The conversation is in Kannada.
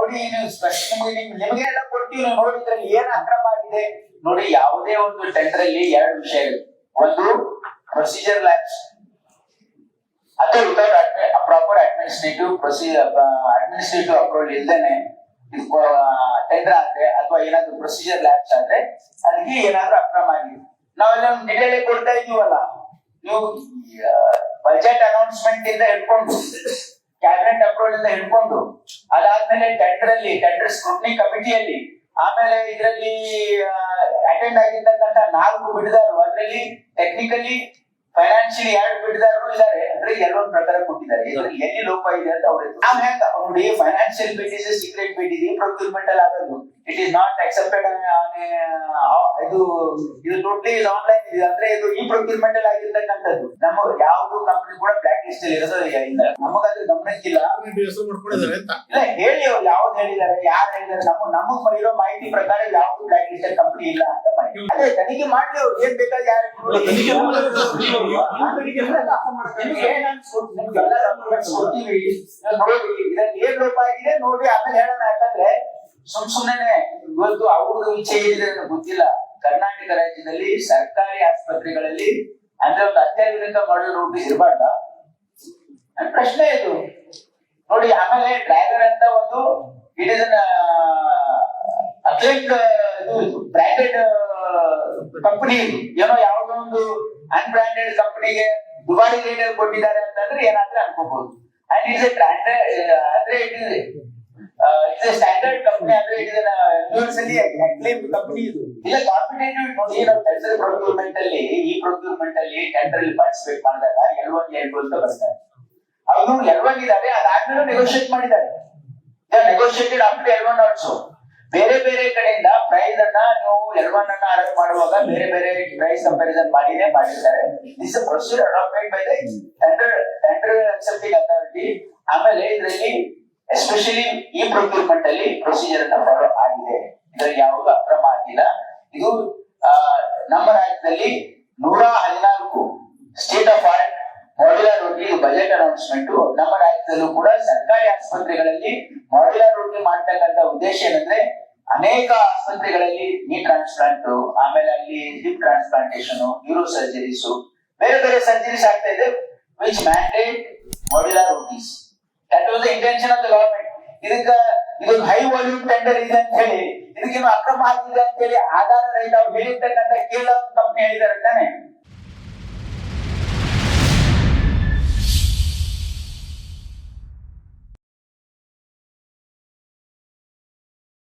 ನೋಡಿ, ನೀವು ನಿಮಗೆ ನಿಮಗೆಲ್ಲ ಕೊಡ್ತೀವಿ. ನೀವು ನೋಡಿ, ಇದ್ರಲ್ಲಿ ಏನ್ ಅಕ್ರಮ ಆಗಿದೆ. ನೋಡಿ, ಯಾವುದೇ ಒಂದು ಟೆಂಡರ್ ಅಲ್ಲಿ ಎರಡು ವಿಷಯಗಳು ಒಂದು ಪ್ರೊಸೀಜರ್ ಲ್ಯಾಬ್ಸ್ ಅಥವಾ without proper administrative procedure administrative approval ಇಲ್ದೇನೆ ಟೆಂಡರ್ ಆದ್ರೆ ಅಥವಾ ಏನಾದ್ರು ಪ್ರೊಸೀಜರ್ ಲ್ಯಾಬ್ಸ್ ಆದ್ರೆ ಅದಕ್ಕೆ ಏನಾದ್ರು ಅಕ್ರಮ ಆಗಿದೆ. ನಾವೆಲ್ಲ ಡಿಟೇಲ್ ಕೊಡ್ತಾ ಇದೀವಲ್ಲ ನೀವು ಬಜೆಟ್ ಅನೌನ್ಸ್ಮೆಂಟ್ ಇಂದ ಹಿಡ್ಕೊಂಡು ಕ್ಯಾಬಿನೆಟ್ ಅಪ್ರೂವಲ್ ಇಂದ ಹಿಡ್ಕೊಂಡು, ಅದಾದ್ಮೇಲೆ ಟೆಂಡರ್ ಅಲ್ಲಿ ಟೆಂಡರ್ ಸ್ಕ್ರೂಟ್ನಿ ಕಮಿಟಿಯಲ್ಲಿ ಆಮೇಲೆ ಇದರಲ್ಲಿ ಅಟೆಂಡ್ ಆಗಿರ್ತಕ್ಕಂಥ ನಾಲ್ಕು ಬಿಡಿದಾರರು ಅದರಲ್ಲಿ ಟೆಕ್ನಿಕಲಿ ಫೈನಾನ್ಷಿಯಲಿ ಎರಡು ಬಿಡಿದಾರರು ಇದ್ದಾರೆ ಅಂದ್ರೆ ಎಲ್ಲೊಂದು ಪ್ರಕಾರ ಕೊಟ್ಟಿದ್ದಾರೆ. ಇದ್ರಲ್ಲಿ ಎಲ್ಲಿ ಲೋಪ ಇದೆ ಅಂತ ಅವ್ರು ನಾವು ಹೆಂಗ ನೋಡಿ ಫೈನಾನ್ಷಿಯಲ್ ಇಸ್ ಸೀಕ್ರೆಟ್ ಇದೆ ಪ್ರೊಕ್ಯೂರ್ಮೆಂಟ್ ಅಲ್ಲಿ ಆಗೋದು ಇಟ್ ಇಸ್ ನಾಟ್ ಅಕ್ಸೆಪ್ಟೆಡ್ ಇದು ಇದು ಟೋಟ್ಲಿ ಇದು ಆನ್ಲೈನ್ ಇದೆ ಅಂದ್ರೆ ಇದು ಈ ಪ್ರೊಕ್ಯೂರ್ಮೆಂಟ್ ಅಲ್ಲಿ ಆಗಿರ್ತಕ್ಕಂಥದ್ದು. ನಮ್ಮ ಯಾವ್ದು ಕಂಪನಿ ಕೂಡ ಬ್ಲಾಕ್ ಲಿಸ್ಟ್ ಅಲ್ಲಿ ಇರೋದು ಇಲ್ಲ. ನಮಗದು ಗಮನಕ್ಕಿಲ್ಲ ಇಲ್ಲ ಹೇಳಿ ಅವ್ರು ಯಾವ್ದು ಹೇಳಿದ್ದಾರೆ ಯಾರು ಹೇಳಿದ್ದಾರೆ. ನಮ್ಮ ನಮಗ್ ಇರೋ ಮಾಹಿತಿ ಪ್ರಕಾರ ಯಾವ್ದು ಬ್ಲಾಕ್ ಲಿಸ್ಟ್ ಕಂಪನಿ ಇಲ್ಲ ಅಂತ ಅದೇ ತನಿಖೆ ಮಾಡ್ಲಿ ಅವ್ರು. ಏನ್ ಬೇಕಾದ್ರೆ ಯಾರು ಕೊಡ್ತೀವಿ. ಇದ್ರಲ್ಲಿ ಏನ್ ಲೋಪ ಆಗಿದೆ ನೋಡಿ ಆಮೇಲೆ ಹೇಳೋಣ ಯಾಕಂದ್ರೆ ಸುಮ್ ಸುಮ್ಮನೆ ಇವತ್ತು ಅವ್ರದ್ದು ಇಚ್ಛೆ ಏನಿದೆ ಗೊತ್ತಿಲ್ಲ. ಕರ್ನಾಟಕ ರಾಜ್ಯದಲ್ಲಿ ಸರ್ಕಾರಿ ಆಸ್ಪತ್ರೆಗಳಲ್ಲಿ ಅಂದ್ರೆ ಒಂದು ಅತ್ಯಾಧುನಿಕ ಮಾಡಲ್ ನೋಟಿಸ್ ಇರಬಾರ್ದ ಪ್ರಶ್ನೆ ಇದು. ನೋಡಿ, ಆಮೇಲೆ ಡ್ರೈವರ್ ಅಂತ ಒಂದು ಇಟ್ ಇಸ್ ಇದು ಬ್ರಾಂಡೆಡ್ ಕಂಪನಿ ಏನೋ ಯಾವುದೋ ಒಂದು ಅನ್ಬ್ರಾಂಡೆಡ್ ಕಂಪನಿಗೆ ದುಬಾರಿ ರೇಟ್ ಕೊಟ್ಟಿದ್ದಾರೆ ಅಂತಂದ್ರೆ ಏನಾದ್ರೆ ಅನ್ಕೋಬಹುದು. ಅಂಡ್ ಇಟ್ಸ್ ಎ ಅಂದ್ರೆ it is it's a standard company ಅಂದ್ರೆ ಇಸ್ ಯೂನಿವರ್ಸಲಿ ಅಕ್ಲೇಮ್ ಕಂಪನಿ ಇದು. ಇಲ್ಲ ಕಾಂಪಿಟೇಟಿವ್ ನೋಡಿ ನಾವು ಟೆಂಡರ್ ಪ್ರೊಕ್ಯೂರ್ಮೆಂಟ್ ಅಲ್ಲಿ ಈ ಪ್ರೊಕ್ಯೂರ್ಮೆಂಟ್ ಅಲ್ಲಿ ಟೆಂಡರ್ ಅಲ್ಲಿ ಪಾರ್ಟಿಸಿಪೇಟ್ ಮಾಡಿದಾಗ ಎಲ್ ಒನ್ ಎಲ್ ಅಂತ ಬರ್ತಾರೆ. ಅವರು ಎಲ್ ಒನ್ ಇದ್ದಾರೆ ಅದಾದ್ಮೇಲೆ ನೆಗೋಷಿಯೇಟ್ ಮಾಡಿದ್ದಾರೆ negotiated up to L one also ಬೇರೆ ಬೇರೆ ಕಡೆಯಿಂದ ಪ್ರೈಸ್ ಅನ್ನ ನೀವು ಎಲ್ವನ್ ಅನ್ನ ಅರೇಂಜ್ ಮಾಡುವಾಗ ಬೇರೆ ಬೇರೆ ಪ್ರೈಸ್ ಕಂಪಾರಿಸನ್ ಮಾಡಿನೇ ಮಾಡಿದ್ದಾರೆ. This procedure adapted by the tender tender accepting authority ಆಮೇಲೆ ಇದರಲ್ಲಿ ಎಸ್ಪೆಷಲಿ ಈ ಪ್ರೊಕ್ಯೂರ್ಮೆಂಟ್ ಅಲ್ಲಿ ಪ್ರೊಸೀಜರ್ ಅನ್ನ ಫಾಲೋ ಆಗಿದೆ. ಇದರಲ್ಲಿ ಯಾವುದು ಅಕ್ರಮ ಆಗಿಲ್ಲ. ಇದು ನಮ್ಮ ರಾಜ್ಯದಲ್ಲಿ ನೂರ ಹದಿನಾಲ್ಕು state of art modular OT budget announcement ನಮ್ಮ ರಾಜ್ಯದಲ್ಲೂ ಕೂಡ ಸರ್ಕಾರಿ ಆಸ್ಪತ್ರೆಗಳಲ್ಲಿ ಮಾಡ್ಯುಲರ್ ರೋಟಿ ಮಾಡ್ತಕ್ಕಂತ ಉದ್ದೇಶ ಏನಂದ್ರೆ ಅನೇಕ ಆಸ್ಪತ್ರೆಗಳಲ್ಲಿ ನೀ ಟ್ರಾನ್ಸ್ಪ್ಲಾಂಟ್ ಆಮೇಲೆ ಅಲ್ಲಿ ಹಿಪ್ ಟ್ರಾನ್ಸ್ಪ್ಲಾಂಟೇಶನ್ ಯೂರೋ ಸರ್ಜರೀಸ್ ಬೇರೆ ಬೇರೆ ಸರ್ಜರೀಸ್ ಆಗ್ತಾ ಇದೆ which mandate modular OTs that was the intention of the government ಇದಕ್ಕ ಇದೊಂದು ಹೈ ವಾಲ್ಯೂಮ್ ಟೆಂಡರ್ ಇದೆ ಅಂತ ಹೇಳಿ ಇದಕ್ಕೇನು ಅಕ್ರಮ ಆಗಿದೆ ಅಂತ ಹೇಳಿ ಆಧಾರ ರೈತ ಅವ್ರು ಹೇಳಿರ್ತಕ್ಕಂಥ ಕೇರಳ ಕಂಪ್ನಿ ಹೇಳಿದಾರೆ ತಾನೆ.